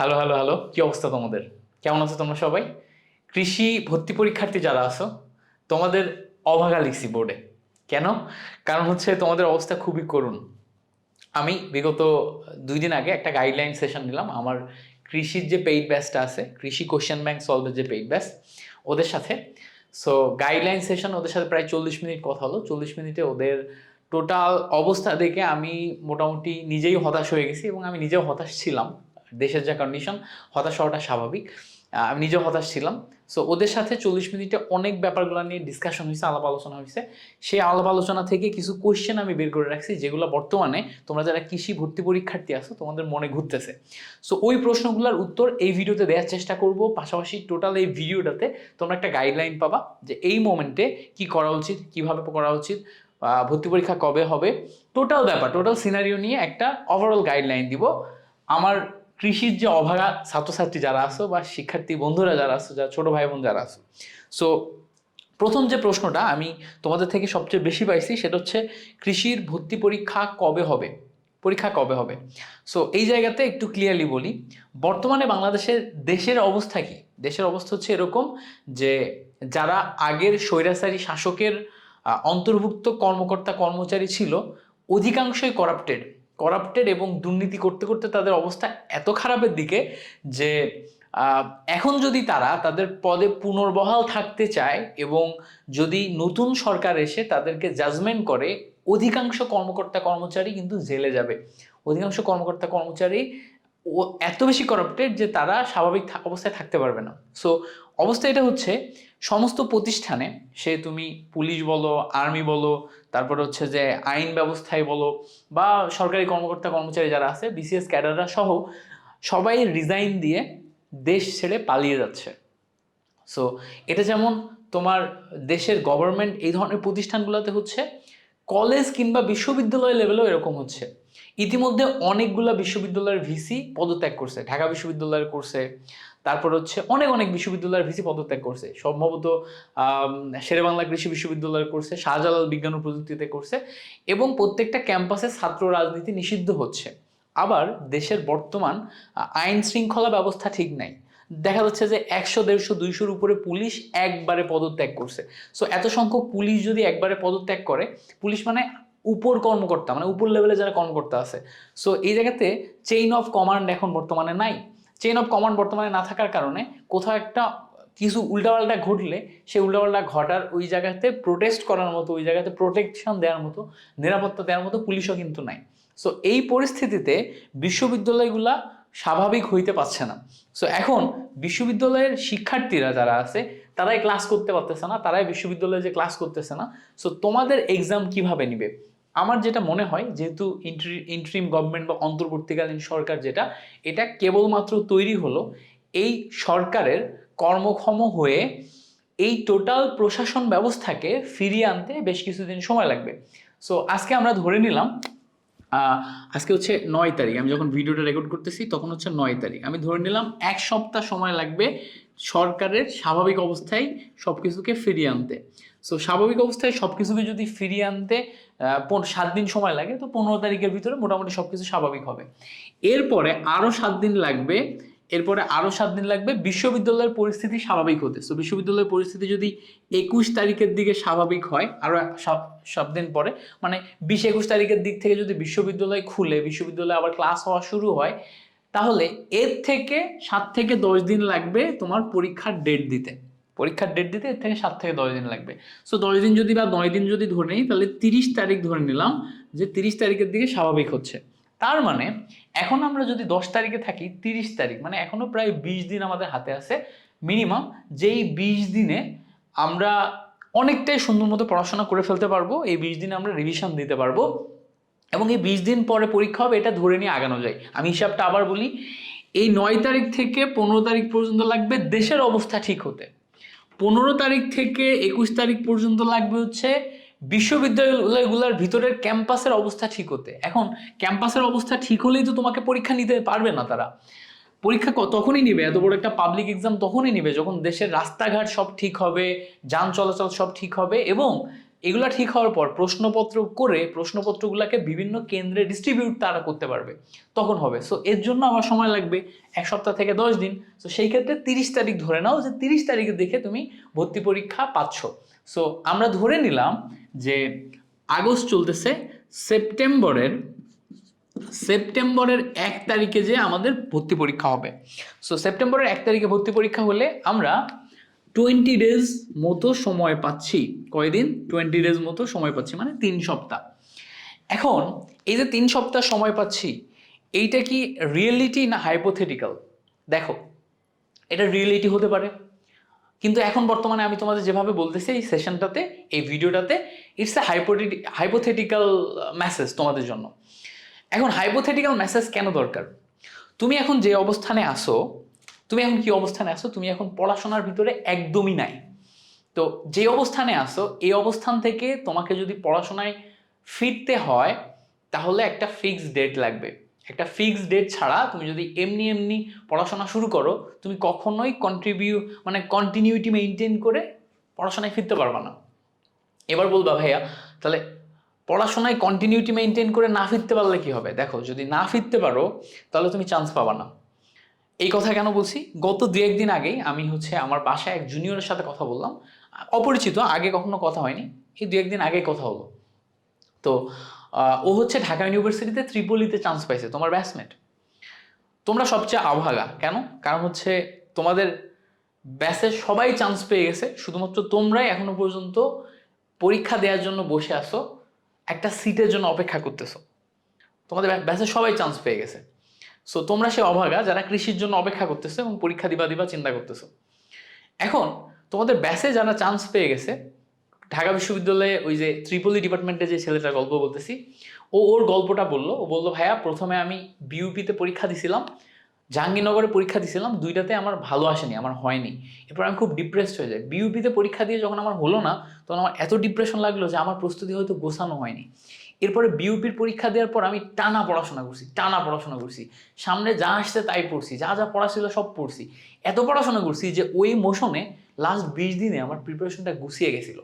Hello hello hello কি অবস্থা তোমাদের? কেমন আছো তোমরা সবাই? কৃষি ভর্তি পরীক্ষার্থী যারা আছো, তোমাদের অভাগা লিখছি বোর্ডে। কেন? কারণ হচ্ছে তোমাদের অবস্থা খুবই করুণ। আমি বিগত দুই দিন আগে একটা গাইডলাইন সেশন নিলাম। আমার কৃষির যে পেইড ব্যাচটা আছে, কৃষি কোশ্চেন ব্যাংক সলভের যে পেইড ব্যাচ ওদের সাথে। সো গাইডলাইন সেশন ওদের সাথে প্রায় চল্লিশ মিনিট কথা হলো। চল্লিশ মিনিটে ওদের টোটাল অবস্থা দেখে আমি মোটামুটি নিজেই হতাশ হয়ে গেছি এবং আমি নিজেও হতাশ ছিলাম। দেশের যা কন্ডিশন হতাশ হওয়াটা স্বাভাবিক। আমি নিজেও হতাশ ছিলাম। সো ওদের সাথে চল্লিশ মিনিটে অনেক ব্যাপারগুলো নিয়ে ডিসকাশন হয়েছে আলাপ আলোচনা হয়েছে সেই আলাপ আলোচনা থেকে কিছু কোয়েশ্চেন আমি বের করে রাখছি, যেগুলো বর্তমানে তোমরা যারা কৃষি ভর্তি পরীক্ষার্থী আছো, তোমাদের মনে ঘুরতেছে। সো ওই প্রশ্নগুলোর উত্তর এই ভিডিওতে দেওয়ার চেষ্টা করব। পাশাপাশি টোটাল এই ভিডিওটাতে তোমরা একটা গাইডলাইন পাবা যে এই মোমেন্টে কি করা উচিত, কীভাবে করা উচিত ভর্তি পরীক্ষা কবে হবে। টোটাল ব্যাপার টোটাল সিনারিও নিয়ে একটা ওভারঅল গাইডলাইন দিব। আমার কৃষির যে অভাগা ছাত্রছাত্রী যারা আসো বা শিক্ষার্থী বন্ধুরা যারা আসো যারা ছোট ভাই বোন যারা আসো সো প্রথম যে প্রশ্নটা আমি তোমাদের থেকে সবচেয়ে বেশি পাইছি সেটা হচ্ছে, কৃষির ভর্তি পরীক্ষা কবে হবে? পরীক্ষা কবে হবে? সো এই জায়গাতে একটু ক্লিয়ারলি বলি, বর্তমানে বাংলাদেশের দেশের অবস্থা কি? দেশের অবস্থা হচ্ছে এরকম যে, যারা আগের স্বৈরাচারী শাসকের অন্তর্ভুক্ত কর্মকর্তা কর্মচারী ছিল, অধিকাংশই করাপ্টেড করাপ্টেড এবং দুর্নীতি করতে করতে তাদের অবস্থা এত খারাপের দিকে যে এখন যদি তারা তাদের পদে পুনর্বহাল থাকতে চায় এবং যদি নতুন সরকার এসে তাদেরকে জাজমেন্ট করে, অধিকাংশ কর্মকর্তা কর্মচারী কিন্তু জেলে যাবে। অধিকাংশ কর্মকর্তা কর্মচারী ও এত বেশি করাপ্টেড যে তারা স্বাভাবিক অবস্থায় থাকতে পারবে না। সো অবস্থা এটা হচ্ছে, সমস্ত প্রতিষ্ঠানে, সে তুমি পুলিশ বলো, আর্মি বলো, তারপর হচ্ছে যে আইন ব্যবস্থায় বলো, বা সরকারি কর্মকর্তা, কর্মচারী যারা আছে বিসিএস ক্যাডাররা সহ, সবাই রিজাইন দিয়ে দেশ ছেড়ে পালিয়ে যাচ্ছে। সো এটা যেমন তোমার দেশের গভর্নমেন্ট এই ধরনের প্রতিষ্ঠানগুলোতে হচ্ছে কলেজ কিংবা বিশ্ববিদ্যালয় লেভেলেও এরকম হচ্ছে। ইতিমধ্যে অনেকগুলা বিশ্ববিদ্যালয়ের ভিসি পদত্যাগ করছে। ঢাকা বিশ্ববিদ্যালয়ের করছে তারপর হচ্ছে অনেক অনেক বিশ্ববিদ্যালয়ের ভিসি পদত্যাগ করছে। সম্ভবত আম, শেরেবাংলা কৃষি বিশ্ববিদ্যালয় করছে শাহজালাল বিজ্ঞান ও প্রযুক্তিতে করছে এবং প্রত্যেকটা ক্যাম্পাসে ছাত্র রাজনীতি নিষিদ্ধ হচ্ছে। আবার দেশের বর্তমান আইন শৃঙ্খলা ব্যবস্থা ঠিক নাই। দেখা যাচ্ছে যে একশো দেড়শো দুইশোর উপরে পুলিশ একবারে পদত্যাগ করছে। সো এত সংখ্যক পুলিশ যদি একবারে পদত্যাগ করে পুলিশ মানে উপর কর্মকর্তা মানে উপর লেভেলে যারা কর্মকর্তা আছে। সো এই জায়গাতে চেইন অফ কমান্ড এখন বর্তমানে নাই। চেইন অফ কমান্ড বর্তমানে না থাকার কারণে কোথাও একটা কিছু উল্টাপাল্টা ঘটলে সেই উল্টাপাল্টা ঘটার ওই জায়গাতে প্রোটেস্ট করার মতো, ওই জায়গাতে প্রোটেকশন দেওয়ার মতো, নিরাপত্তা দেওয়ার মতো পুলিশও কিন্তু নাই। সো এই পরিস্থিতিতে বিশ্ববিদ্যালয়গুলা স্বাভাবিক হইতে পারছে না। সো এখন বিশ্ববিদ্যালয়ের শিক্ষার্থীরা যারা আছে, তারাই ক্লাস করতে পারতেছে না, তারাই বিশ্ববিদ্যালয়ে যে ক্লাস করতেছে না। সো তোমাদের এক্সাম কীভাবে নিবে? আমার যেটা মনে হয়, যেহেতু ইন্ট্রিম গভর্নমেন্ট বা অন্তর্বর্তীকালীন সরকার যেটা, এটা কেবলমাত্র তৈরি হলো এই সরকারের কর্মক্ষম হয়ে এই টোটাল প্রশাসন ব্যবস্থাকে ফিরিয়ে আনতে বেশ কিছুদিন সময় লাগবে। সো আজকে আমরা ধরে নিলাম আজকে হচ্ছে নয় তারিখ। আমি যখন ভিডিওটা রেকর্ড করতেছি, তখন হচ্ছে নয় তারিখ। আমি ধরে নিলাম, এক সপ্তাহ সময় লাগবে সরকারের স্বাভাবিক অবস্থায় সব কিছুকে ফিরিয়ে আনতে। সো স্বাভাবিক অবস্থায় সব কিছুকে যদি ফিরিয়ে আনতে সাত দিন সময় লাগে, তো পনেরো তারিখের ভিতরে মোটামুটি সব কিছু স্বাভাবিক হবে। এরপরে আরও সাত দিন লাগবে, এরপরে আরও সাত দিন লাগবে, বিশ্ববিদ্যালয়ের পরিস্থিতি স্বাভাবিক হতে। সো বিশ্ববিদ্যালয়ের পরিস্থিতি যদি একুশ তারিখের দিকে স্বাভাবিক হয় আরও সাত দিন পরে মানে বিশ একুশ তারিখের দিক থেকে যদি বিশ্ববিদ্যালয় খুলে, বিশ্ববিদ্যালয়ে আবার ক্লাস হওয়া শুরু হয়, তাহলে এর থেকে সাত থেকে দশ দিন লাগবে তোমার পরীক্ষার ডেট দিতে। পরীক্ষার ডেট দিতে এর থেকে সাত থেকে দশ দিন লাগবে। সো দশ দিন যদি বা নয় দিন যদি ধরে নিই, তাহলে তিরিশ তারিখ ধরে নিলাম যে তিরিশ তারিখের দিকে স্বাভাবিক হচ্ছে। তার মানে এখন আমরা যদি দশ তারিখে থাকি, তিরিশ তারিখ মানে এখনও প্রায় বিশ দিন আমাদের হাতে আছে মিনিমাম যেই বিশ দিনে আমরা অনেকটাই সুন্দর মতো পড়াশোনা করে ফেলতে পারব, এই বিশ দিনে আমরা রিভিশন দিতে পারব এবং এই বিশ দিন পরে পরীক্ষা হবে, এটা ধরে নিয়ে আগানো যায়। আমি হিসাবটা আবার বলি, এই নয় তারিখ থেকে পনেরো তারিখ পর্যন্ত লাগবে, দেশের অবস্থা ঠিক হতে। পনেরো তারিখ থেকে একুশ তারিখ পর্যন্ত লাগবে হচ্ছে বিশ্ববিদ্যালয়গুলোর ভিতরের ক্যাম্পাসের অবস্থা ঠিক হতে। এখন ক্যাম্পাসের অবস্থা ঠিক হলেই তো তোমাকে পরীক্ষা নিতে পারবে না তারা। পরীক্ষা তখনই নিবে, এত বড় একটা পাবলিক এক্সাম তখনই নিবে যখন দেশের রাস্তাঘাট সব ঠিক হবে, যান চলাচল সব ঠিক হবে এবং এগুলা ঠিক হওয়ার পর প্রশ্নপত্র করে প্রশ্নপত্রগুলোকে বিভিন্ন কেন্দ্রে ডিস্ট্রিবিউট তারা করতে পারবে। তখন হবে। সো এর জন্য আমার সময় লাগবে এক সপ্তাহ থেকে দশ দিন। তো সেই ক্ষেত্রে তিরিশ তারিখ ধরে নাও যে তিরিশ তারিখে দেখে তুমি ভর্তি পরীক্ষা পাচ্ছ। সো আমরা ধরে নিলাম যে আগস্ট চলতেছে, সেপ্টেম্বরের সেপ্টেম্বরের এক তারিখে যে আমাদের ভর্তি পরীক্ষা হবে। সো সেপ্টেম্বরের এক তারিখে ভর্তি পরীক্ষা হলে আমরা টোয়েন্টি ডেজ মতো সময় পাচ্ছি। কয়দিন? টোয়েন্টি ডেজ মতো সময় পাচ্ছি মানে তিন সপ্তাহ। এখন এই যে তিন সপ্তাহ সময় পাচ্ছি, এইটা কি রিয়েলিটি না হাইপোথেটিক্যাল দেখো, এটা রিয়েলিটি হতে পারে। কিন্তু এখন বর্তমানে আমি তোমাদের যেভাবে বলতেছি, এই সেশনটাতে এই ভিডিওটাতে it's a hypotheti hypothetical message তোমাদের জন্য। এখন হাইপোথেটিক্যাল মেসেজ কেন দরকার? তুমি এখন যে অবস্থানে আসো তুমি এখন কি অবস্থানে আসো তুমি এখন পড়াশোনার ভিতরে একদমই নাই। তো যে অবস্থানে আসো এই অবস্থান থেকে তোমাকে যদি পড়াশোনায় ফিরতে হয়, তাহলে একটা ফিক্সড ডেট লাগবে। একটা ফিক্সড ডেট ছাড়া তুমি যদি এমনি এমনি পড়াশোনা শুরু করো, তুমি কখনোই কন্ট্রিবিউ মানে কন্টিনিউটি মেনটেন করে পড়াশোনায় ফিরতে পারবা না। এবার বলবা, ভাইয়া, তাহলে পড়াশোনায় কন্টিনিউটি মেনটেন করে না ফিরতে পারলে কি হবে? দেখো, যদি না ফিরতে পারো, তাহলে তুমি চান্স পাবা না। এই কথা কেন বলছি? গত দু একদিন আগেই আমি হচ্ছে আমার বাসায় এক জুনিয়রের সাথে কথা বললাম। অপরিচিত, আগে কখনো কথা হয়নি। এই দু একদিন আগে কথা হলো। তো ও হচ্ছে ঢাকা ইউনিভার্সিটিতে ত্রিপলিতে চান্স পাইছে, তোমার ব্যাচমেট তোমরা সবচেয়ে আভাগা। কেন? কারণ হচ্ছে তোমাদের ব্যাচে সবাই চান্স পেয়ে গেছে। শুধুমাত্র তোমরাই এখনও পর্যন্ত পরীক্ষা দেওয়ার জন্য বসে আসো একটা সিটের জন্য অপেক্ষা করতেছো। তোমাদের ব্যাচে সবাই চান্স পেয়ে গেছে। সো তোমরা সে অভাগা যারা কৃষির জন্য অপেক্ষা করতেছো এবং পরীক্ষা দিবা দিবা, চিন্তা করতেছো। এখন তোমাদের ব্যাচে যারা চান্স পেয়ে গেছে, ঢাকা বিশ্ববিদ্যালয়ে ওই যে ত্রিপলি ডিপার্টমেন্টে যে ছেলেটার গল্প বলতেছি, ও ওর গল্পটা বলল। ও বলল, ভাইয়া, প্রথমে আমি বিউপিতে পরীক্ষা দিছিলাম, জাহাঙ্গীরনগরে পরীক্ষা দিছিলাম, দুইটাতে আমার ভালো আসেনি, আমার হয়নি। এরপর আমি খুব ডিপ্রেসড হয়ে যাই। বিউপিতে পরীক্ষা দিয়ে যখন আমার হলো না, তখন আমার এত ডিপ্রেশন লাগল যে আমার প্রস্তুতি হয়তো গোছানো হয়নি। এরপরে বিউপির পরীক্ষা দেওয়ার পর আমি টানা পড়াশোনা করছি, টানা পড়াশোনা করছি। সামনে যা আসছে তাই পড়ছি, যা যা পড়া ছিল সব পড়ছি। এত পড়াশোনা করছি যে ওই মোশনে লাস্ট বিশ দিনে আমার প্রিপারেশনটা গুছিয়ে গেছিল।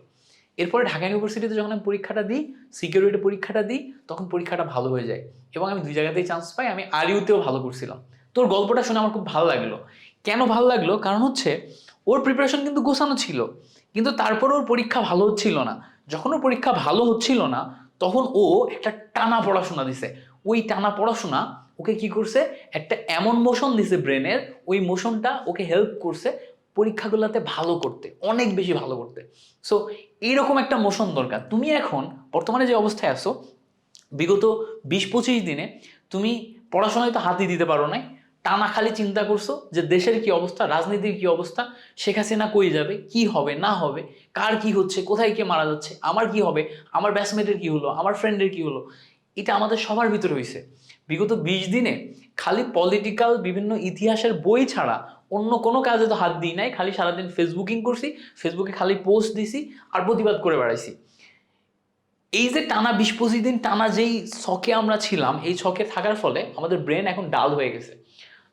এরপরে ঢাকা ইউনিভার্সিটিতে যখন আমি পরীক্ষাটা দিই সিকিউরিটি পরীক্ষাটা দিই, তখন পরীক্ষাটা ভালো হয়ে যায়। এবং আমি দুই জায়গাতেই চান্স পাই, আমি আরিউতেও ভালো করছিলাম। তোর গল্পটা শুনে আমার খুব ভালো লাগল। কেন ভালো লাগল? কারণ হচ্ছে ওর প্রিপারেশন কিন্তু গোছানো ছিল। কিন্তু তারপরে ওর পরীক্ষা ভালো হচ্ছিল না। যখন ওর পরীক্ষা ভালো হচ্ছিল না তখন ও একটা টানা পড়াশোনা দিছে। ওই টানা পড়াশোনা ওকে কি করছে? একটা এমন মোশন দিছে ব্রেনের ওই মোশনটা ওকে হেল্প করছে পরীক্ষাগুলোতে ভালো করতে, অনেক বেশি ভালো করতে। সো এইরকম একটা মোশন দরকার। তুমি এখন বর্তমানে যে অবস্থায় আছো, বিগত বিশ পঁচিশ দিনে তুমি পড়াশোনায় তো হাতই দিতে পারো নাই। টানা খালি চিন্তা করছ যে দেশের কি অবস্থা, রাজনীতির কি অবস্থা, শেখ হাসিনা কই যাবে, কি হবে, না হবে, কার কি হচ্ছে, কোথায় কে মারা যাচ্ছে, আমার কি হবে, আমার ব্যাচমেটের কি হলো, আমার ফ্রেন্ডের কি হলো, এটা আমাদের সবার ভিতরে হয়েছে বিগত বিশ দিনে খালি পলিটিক্যাল বিভিন্ন ইতিহাসের বই ছাড়া অন্য কোনো কাজে তো হাত দিই নাই, খালি সারাদিন ফেসবুকিং করছি ফেসবুকে খালি পোস্ট দিছি আর প্রতিবাদ করে বেড়াইছি। এই যে টানা বিশ পঁচিশ দিন, টানা যেই ছকে আমরা ছিলাম, এই ছকে থাকার ফলে আমাদের ব্রেন এখন ডাল হয়ে গেছে।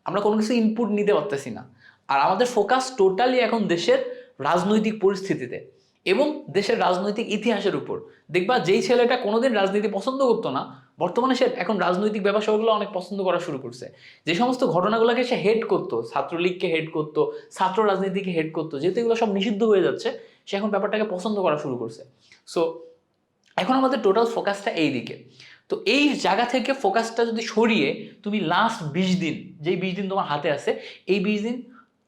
আমরা কোনো কিছু ইনপুট নিতে পারতেছি না। আর আমাদের ফোকাস টোটালি এখন দেশের রাজনৈতিক পরিস্থিতিতে এবং দেশের রাজনৈতিক ইতিহাসের উপর। দেখবা যেই ছেলেটা কোনোদিন রাজনীতি পছন্দ করতো না, বর্তমানে সে এখন রাজনৈতিক ব্যবসাগুলো অনেক পছন্দ করা শুরু করছে। যে সমস্ত ঘটনাগুলোকে সে হেড করতো, ছাত্রলীগকে হেড করতো, ছাত্র রাজনীতিকে হেড করতো, যেহেতু এগুলো সব নিষিদ্ধ হয়ে যাচ্ছে, সে এখন ব্যাপারটাকে পছন্দ করা শুরু করছে। সো এখন আমাদের টোটাল ফোকাসটা এই দিকে তো এই জায়গা থেকে ফোকাসটা যদি সরিয়ে তুমি লাস্ট বিশ দিন, যেই বিশ দিন তোমার হাতে আছে, এই বিশ দিন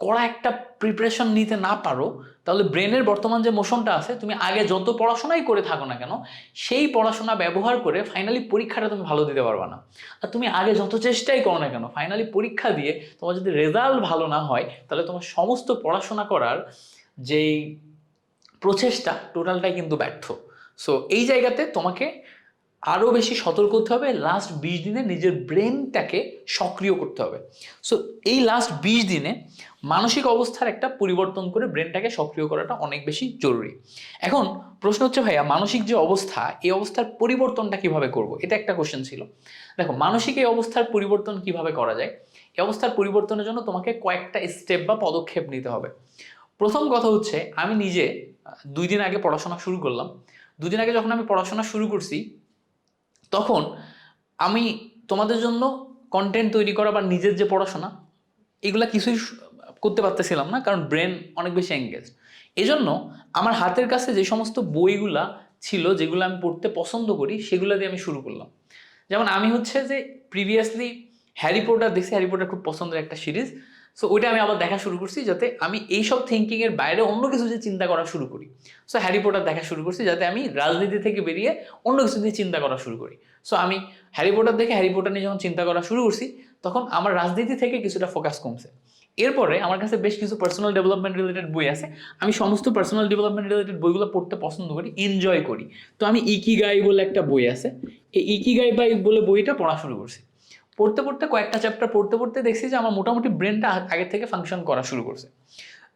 কড়া একটা প্রিপারেশন নিতে না পারো, তাহলে ব্রেনের বর্তমান যে মোশনটা আছে, তুমি আগে যত পড়াশোনাই করে থাকো না কেন, সেই পড়াশোনা ব্যবহার করে ফাইনালি পরীক্ষাটা তুমি ভালো দিতে পারবা না। আর তুমি আগে যত চেষ্টাই করো না কেন ফাইনালি পরীক্ষা দিয়ে তোমার যদি রেজাল্ট ভালো না হয়, তাহলে তোমার সমস্ত পড়াশোনা করার যেই প্রচেষ্টা টোটালটাই কিন্তু ব্যর্থ। সো এই জায়গাতে তোমাকে আরও বেশি সতর্ক হতে হবে। লাস্ট বিশ দিনে নিজের ব্রেনটাকে সক্রিয় করতে হবে। সো এই লাস্ট বিশ দিনে মানসিক অবস্থার একটা পরিবর্তন করে ব্রেনটাকে সক্রিয় করাটা অনেক বেশি জরুরি। এখন প্রশ্ন হচ্ছে, ভাইয়া, মানসিক যে অবস্থা, এই অবস্থার পরিবর্তনটা কীভাবে করব? এটা একটা কোশ্চেন ছিল। দেখো, মানসিক এই অবস্থার পরিবর্তন কীভাবে করা যায়? এই অবস্থার পরিবর্তনের জন্য তোমাকে কয়েকটা স্টেপ বা পদক্ষেপ নিতে হবে। প্রথম কথা হচ্ছে, আমি নিজে দুই দিন আগে পড়াশোনা শুরু করলাম। দুদিন আগে যখন আমি পড়াশোনা শুরু করছি তখন আমি তোমাদের জন্য কন্টেন্ট তৈরি করা বা নিজের যে পড়াশোনা, এগুলা কিছুই করতে পারতেছিলাম না, কারণ ব্রেন অনেক বেশি এঙ্গেজ এজন্য আমার হাতের কাছে যে সমস্ত বইগুলা ছিল, যেগুলো আমি পড়তে পছন্দ করি, সেগুলো দিয়ে আমি শুরু করলাম। যেমন আমি হচ্ছে যে প্রিভিয়াসলি হ্যারি পটার দেখছি হ্যারি পটার খুব পছন্দের একটা সিরিজ সো ওইটা আমি আবার দেখা শুরু করছি যাতে আমি এইসব থিঙ্কিংয়ের বাইরে অন্য কিছু যে চিন্তা করা শুরু করি। সো হ্যারি পটার দেখা শুরু করছি যাতে আমি রাজনীতি থেকে বেরিয়ে অন্য কিছু নিয়ে চিন্তা করা শুরু করি। সো আমি হ্যারি পটার দেখে হ্যারি পটার নিয়ে যখন চিন্তা করা শুরু করছি, তখন আমার রাজনীতি থেকে কিছুটা ফোকাস কমছে। এরপরে আমার কাছে বেশ কিছু পার্সোনাল ডেভেলপমেন্ট রিলেটেড বই আছে। আমি সমস্ত পার্সোনাল ডেভেলপমেন্ট রিলেটেড বইগুলো পড়তে পছন্দ করি এনজয় করি। তো আমি ইকি গাই বলে একটা বই আছে। এই ইকি গাই বাই বলে বইটা পড়া শুরু করছি। পড়তে পড়তে কয়েকটা চ্যাপ্টার পড়তে পড়তে দেখছি যে আমার মোটামুটি ব্রেনটা আগে থেকে ফাংশন করা শুরু করছে।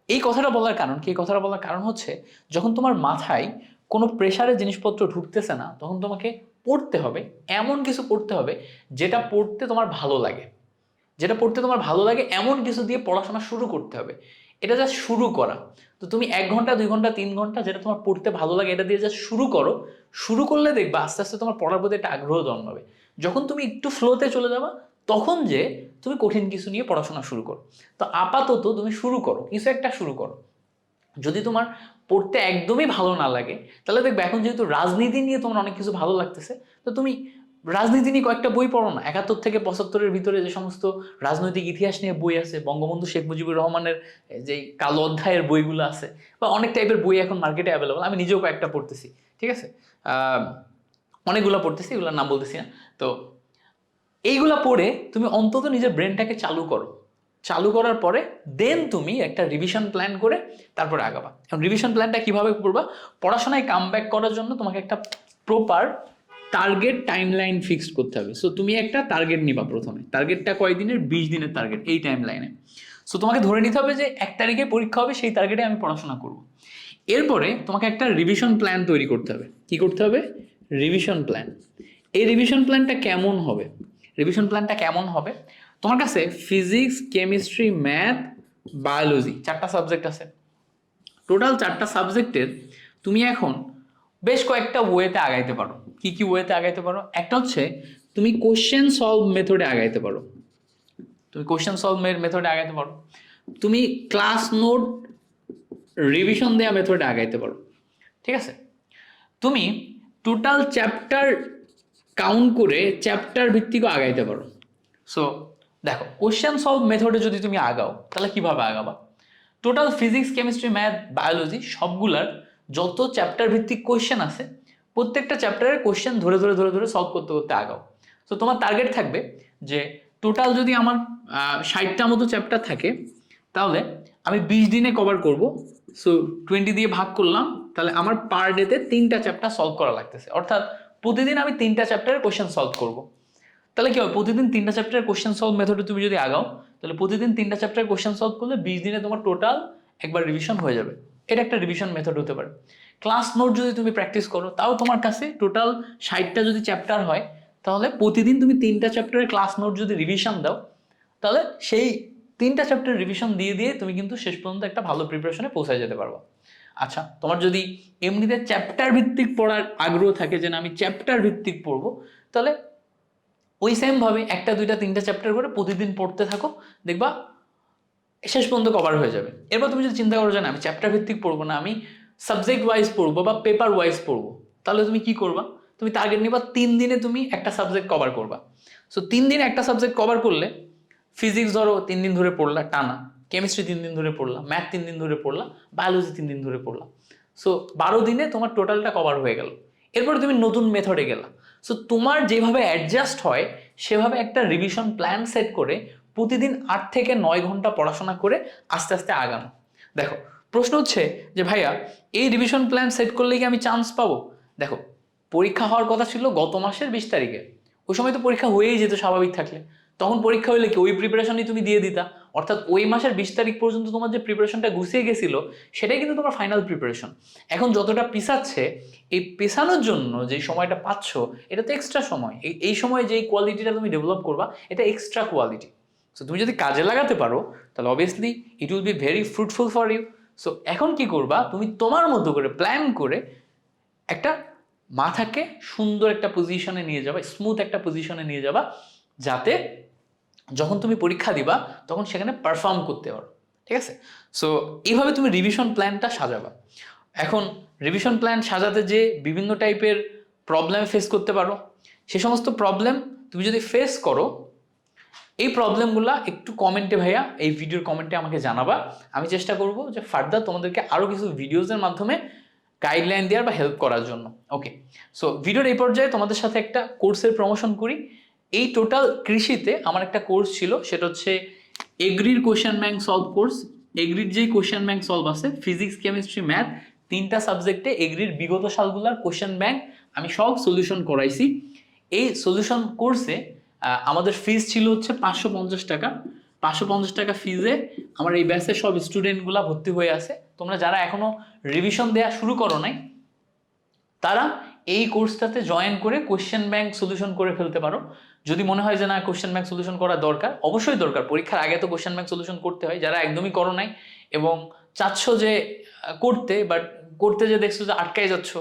এই কথাটা বলার কারণ কি? এই কথাটা বলার কারণ হচ্ছে, যখন তোমার মাথায় কোনো প্রেশারের জিনিসপত্র ঢুকতেছে না, তখন তোমাকে পড়তে হবে, এমন কিছু পড়তে হবে যেটা পড়তে তোমার ভালো লাগে। যেটা পড়তে তোমার ভালো লাগে, এমন কিছু দিয়ে পড়াশোনা শুরু করতে হবে। এটা জাস্ট শুরু করা। তো তুমি এক ঘণ্টা, দুই ঘণ্টা, তিন ঘণ্টা যেটা তোমার পড়তে ভালো লাগে, এটা দিয়ে জাস্ট শুরু করো। শুরু করলে দেখবা আস্তে আস্তে তোমার পড়ার প্রতি একটা আগ্রহ জন্মাবে। যখন তুমি একটু ফ্লোতে চলে যাবা, তখন যে তুমি কঠিন কিছু নিয়ে পড়াশোনা শুরু করো। তো আপাতত তুমি শুরু করো, কিছু একটা শুরু করো। যদি তোমার পড়তে একদমই ভালো না লাগে, তাহলে দেখবে এখন যেহেতু রাজনীতি নিয়ে তোমার অনেক কিছু ভালো লাগতেছে, তো তুমি রাজনীতি নিয়ে কয়েকটা বই পড়ো না। একাত্তর থেকে পঁচাত্তরের ভিতরে যে সমস্ত রাজনৈতিক ইতিহাস নিয়ে বই আছে, বঙ্গবন্ধু শেখ মুজিবুর রহমানের যে কালো অধ্যায়ের বইগুলো আছে, বা অনেক টাইপের বই এখন মার্কেটে অ্যাভেলেবল আমি নিজেও কয়েকটা পড়তেছি, ঠিক আছে? অনেকগুলো পড়তেছি, এগুলোর নাম বলতেছি না। তো এইগুলা পড়ে তুমি অন্তত নিজের ব্রেনটাকে চালু করো। চালু করার পরে দেন তুমি একটা রিভিশন প্ল্যান করে তারপরে আগাবা। এখন রিভিশন প্ল্যানটা কীভাবে করবা? পড়াশোনায় কাম ব্যাক করার জন্য তোমাকে একটা proper target time line fixed করতে হবে। সো তুমি একটা টার্গেট নিবা প্রথমে। টার্গেটটা কয় দিনের বিশ দিনের টার্গেট এই টাইম লাইনে সো তোমাকে ধরে নিতে হবে যে এক তারিখে পরীক্ষা হবে, সেই টার্গেটে আমি পড়াশোনা করব। এরপরে তোমাকে একটা রিভিশন প্ল্যান তৈরি করতে হবে। কি করতে হবে? রিভিশন প্ল্যান এই রিভিশন প্ল্যানটা কেমন হবে? রিভিশন প্ল্যানটা কেমন হবে? তোমার কাছে ফিজিক্স কেমিস্ট্রি ম্যাথ বায়োলজি চারটা সাবজেক্ট আছে। টোটাল চারটা সাবজেক্টের তুমি এখন বেশ কয়েকটা ওয়েতে আগাইতে পারো। কি কি ওয়েতে আগাইতে পারো? একটা হচ্ছে তুমি কোশ্চেন সলভ মেথডে আগাইতে পারো। তুমি কোশ্চেন সলভ মেথডে আগাইতে পারো। তুমি ক্লাস নোট রিভিশন দেওয়া মেথডে আগাইতে পারো। ঠিক আছে? তুমি টোটাল চ্যাপ্টার কাউন্ট করে চ্যাপ্টার ভিত্তিকও আগাইতে পারো। সো দেখো কোশ্চেন সলভ মেথডে যদি তুমি আগাও, তাহলে কীভাবে আগাবা? Total physics chemistry math biology সবগুলার যত চ্যাপ্টার ভিত্তিক কোশ্চেন আছে, প্রত্যেকটা চ্যাপ্টারের কোশ্চেন ধরে ধরে ধরে ধরে সলভ করতে করতে আগাও। তো তোমার টার্গেট থাকবে যে টোটাল যদি আমার ষাটটা মতো চ্যাপ্টার থাকে, তাহলে আমি বিশ দিনে কভার করব। সো টোয়েন্টি দিয়ে ভাগ করলাম, তাহলে আমার পার ডেতে তিনটা চ্যাপ্টার সলভ করা লাগতেছে। অর্থাৎ প্রতিদিন আমি তিনটা চ্যাপ্টারের কোশ্চেন সলভ করব। তাহলে কি হবে প্রতিদিন তিনটা চ্যাপ্টারের কোশ্চেন সলভ মেথডে তুমি যদি আগাও, তাহলে প্রতিদিন তিনটা চ্যাপ্টারের কোশ্চেন সলভ করলে বিশ দিনে তোমার টোটাল একবার রিভিশন হয়ে যাবে। এটা একটা রিভিশন মেথড হতে পারে। ক্লাস নোট যদি তুমি প্র্যাকটিস করো, তাও তোমার কাছে টোটাল ষাটটা যদি চ্যাপ্টার হয়, তাহলে প্রতিদিন তুমি তিনটা চ্যাপ্টারের ক্লাস নোট যদি রিভিশন দাও, তাহলে সেই তিনটা চ্যাপ্টার রিভিশন দিয়ে দিয়ে তুমি কিন্তু শেষ পর্যন্ত একটা ভালো প্রিপারেশনে পৌঁছায় যেতে পারব। আচ্ছা তোমার যদি এমনিতে চ্যাপ্টার ভিত্তিক পড়ার আগ্রহ থাকে যে না, আমি চ্যাপ্টার ভিত্তিক পড়ব, তাহলে ওই সেমভাবে একটা, দুইটা, তিনটা চ্যাপ্টার করে প্রতিদিন পড়তে থাকো, দেখবা শেষ পর্যন্ত কভার হয়ে যাবে। এরপর তুমি যদি চিন্তা করো যে না, আমি চ্যাপ্টার ভিত্তিক পড়ব না, আমি সাবজেক্ট ওয়াইজ পড়ব বা পেপার ওয়াইজ পড়ব, তাহলে তুমি কি করবা? তুমি টার্গেট নিবা, তিন দিনে তুমি একটা সাবজেক্ট কভার করবা। সো তিন দিনে একটা সাবজেক্ট কভার করলে ফিজিক্স ধরো তিন দিন ধরে পড়লা, টানা। কেমিস্ট্রি তিন দিন ধরে পড়লা ম্যাথ তিন দিন ধরে পড়লা বায়োলজি তিন দিন ধরে পড়লা। সো বারো দিনে তোমার টোটালটা কভার হয়ে গেল। এরপর তুমি নতুন মেথডে গেলা। সো তোমার যেভাবে অ্যাডজাস্ট হয়, সেভাবে একটা রিভিশন প্ল্যান সেট করে প্রতিদিন আট থেকে নয় ঘণ্টা পড়াশোনা করে আস্তে আস্তে আগানো। দেখো, প্রশ্ন হচ্ছে যে, ভাইয়া, এই রিভিশন প্ল্যান সেট করলে কি আমি চান্স পাবো? দেখো, পরীক্ষা হওয়ার কথা ছিল গত মাসের বিশ তারিখে। ওই সময় তো পরীক্ষা হয়েই যেত স্বাভাবিক থাকলে। তখন পরীক্ষা হলে কি, ওই প্রিপারেশনই তুমি দিয়ে দিতা। অর্থাৎ ওই মাসের বিশ তারিখ পর্যন্ত তোমার যে প্রিপারেশনটা গুছিয়ে গেছিল, সেটাই কিন্তু তোমার ফাইনাল প্রিপারেশন এখন যতটা পিছাচ্ছে, এই পেছানোর জন্য যে সময়টা পাচ্ছ, এটা তো এক্সট্রা সময়। এই সময় যেই কোয়ালিটিটা তুমি ডেভেলপ করবা, এটা এক্সট্রা কোয়ালিটি সো তুমি যদি কাজে লাগাতে পারো, তাহলে obviously it will be very fruitful for you so এখন কি করবা, তুমি তোমার মতো করে প্ল্যান করে একটা মাথাকে সুন্দর একটা পজিশনে নিয়ে যাবা স্মুথ একটা পজিশনে নিয়ে যাবা যাতে যখন তুমি পরীক্ষা দিবা, তখন সেখানে পারফর্ম করতে পারো। ঠিক আছে? সো এইভাবে তুমি রিভিশন প্ল্যানটা সাজাবা। এখন রিভিশন প্ল্যান সাজাতে যে বিভিন্ন টাইপের প্রবলেম ফেস করতে পারো, সে সমস্ত প্রবলেম তুমি যদি ফেস করো, এই প্রবলেমগুলো একটু কমেন্টে ভাইয়া, এই ভিডিওর কমেন্টে আমাকে জানাবা। আমি চেষ্টা করব যে ফার্দার তোমাদেরকে আরও কিছু ভিডিওসের মাধ্যমে গাইডলাইন দেওয়ার বা হেল্প করার জন্য। ওকে সো ভিডিওর এই পর্যায়ে তোমাদের সাথে একটা কোর্সের প্রমোশন করি। এই টোটাল কৃষিতে আমার একটা কোর্স ছিল, সেটা হচ্ছে এগ্রির কোশ্চেন ব্যাংক সলভ কোর্স এগ্রির যেই কোশ্চেন ব্যাংক সলভ আছে ফিজিক্স কেমিস্ট্রি ম্যাথ তিনটা সাবজেক্টে এগ্রির বিগত সালগুলোর কোশ্চেন ব্যাংক আমি সব সলিউশন করাইছি। এই সলিউশন কোর্সে আমাদের ফিজ ছিল হচ্ছে পাঁচশো পঞ্চাশ টাকা। পাঁচশো পঞ্চাশ টাকা ফিজে আমার এই ব্যাচের সব স্টুডেন্টগুলা ভর্তি হয়ে আছে। তোমরা যারা এখনও রিভিশন দেওয়া শুরু করো নাই, তারা এই কোর্সটাতে জয়েন করে কোশ্চেন ব্যাংক সলিউশন করে ফেলতে পারো। যদি মনে হয় যে না কোশ্চেন ব্যাংক সলিউশন করা দরকার, অবশ্যই দরকার। পরীক্ষার আগে তো কোশ্চেন ব্যাংক সলিউশন করতে হয়, যারা একদমই করো নাই এবং চাচ্ছ যে করতে বাট করতে যে দেখছ যে আটকাই যাচ্ছ।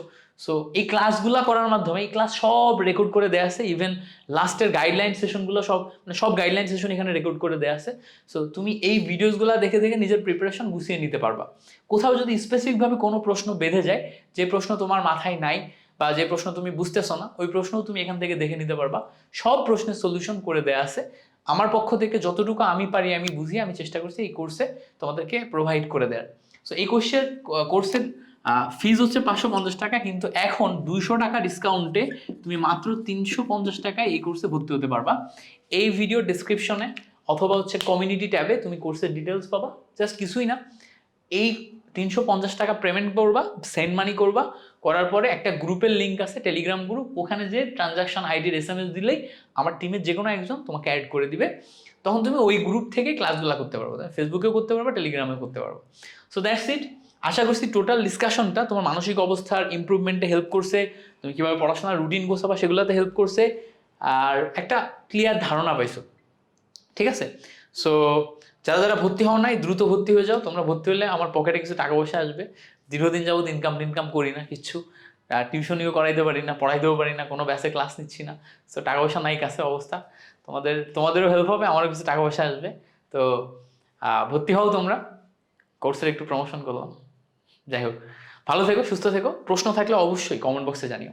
সো এই ক্লাসগুলো করার মাধ্যমে, এই ক্লাস সব রেকর্ড করে দেওয়া আছে ইভেন লাস্টের গাইডলাইন সেশনগুলো সব মানে সব গাইডলাইন সেশন এখানে রেকর্ড করে দেওয়া আছে। সো তুমি এই ভিডিওসগুলো দেখে দেখে নিজের প্রিপারেশন গুছিয়ে নিতে পারবা। কোথাও যদি স্পেসিফিকভাবে কোনো প্রশ্ন বেঁধে যায়, যে প্রশ্ন তোমার মাথায় নাই বা যে প্রশ্ন তুমি বুঝতেছো না, ওই প্রশ্নও তুমি এখান থেকে দেখে নিতে পারবা। সব প্রশ্নের সলিউশন করে দেয়া আছে। আমার পক্ষ থেকে যতটুকু আমি পারি, আমি বুঝি, আমি চেষ্টা করছি এই কোর্সে তোমাদেরকে প্রোভাইড করে দেওয়ার সো এই কোর্সের কোর্সের ফিজ হচ্ছে পাঁচশো পঞ্চাশ টাকা, কিন্তু এখন দুইশো টাকা ডিসকাউন্টে তুমি মাত্র তিনশো পঞ্চাশ টাকায় এই কোর্সে ভর্তি হতে পারবা। এই ভিডিও ডিসক্রিপশনে অথবা হচ্ছে কমিউনিটি ট্যাবে তুমি কোর্সের ডিটেলস পাবা। জাস্ট কিছুই না। এই তিনশো পঞ্চাশ টাকা পেমেন্ট করবা সেন্ড মানি করবা, করার পরে একটা গ্রুপের লিঙ্ক আছে টেলিগ্রাম গ্রুপ ওখানে যে ট্রানজাকশন আইডির এস এম এস দিলেই আমার টিমের যে কোনো একজন তোমাকে অ্যাড করে দিবে। তখন তুমি ওই গ্রুপ থেকে ক্লাসগুলো করতে পারব ফেসবুকেও করতে পারবে টেলিগ্রামে করতে পারব। সো দ্যাটস ইট আশা করছি টোটাল ডিসকাশনটা তোমার মানসিক অবস্থার ইমপ্রুভমেন্টে হেল্প করছে, তুমি কীভাবে পড়াশোনার রুটিন গোছাবা সেগুলোতে হেল্প করছে, আর একটা ক্লিয়ার ধারণা পাইছো। ঠিক আছে? সো যারা যারা ভর্তি হও নাই, দ্রুত ভর্তি হয়ে যাও। তোমরা ভর্তি হলে আমার পকেটে কিছু টাকা পয়সা আসবে। দীর্ঘদিন যাবত ইনকাম টিনকাম করি না কিচ্ছু টিউশনিও করাইতে পারি না, পড়াইতেও পারি না, কোনো ব্যাসে ক্লাস নিচ্ছি না। সো টাকা পয়সা নাই কাছে অবস্থা। তোমাদের, তোমাদেরও হেল্প হবে, আমারও কিছু টাকা পয়সা আসবে। তো ভর্তি হও তোমরা। কোর্সের একটু প্রমোশন করলাম। যাই হোক, ভালো থেকো, সুস্থ থেকো। প্রশ্ন থাকলে অবশ্যই কমেন্ট বক্সে জানিও।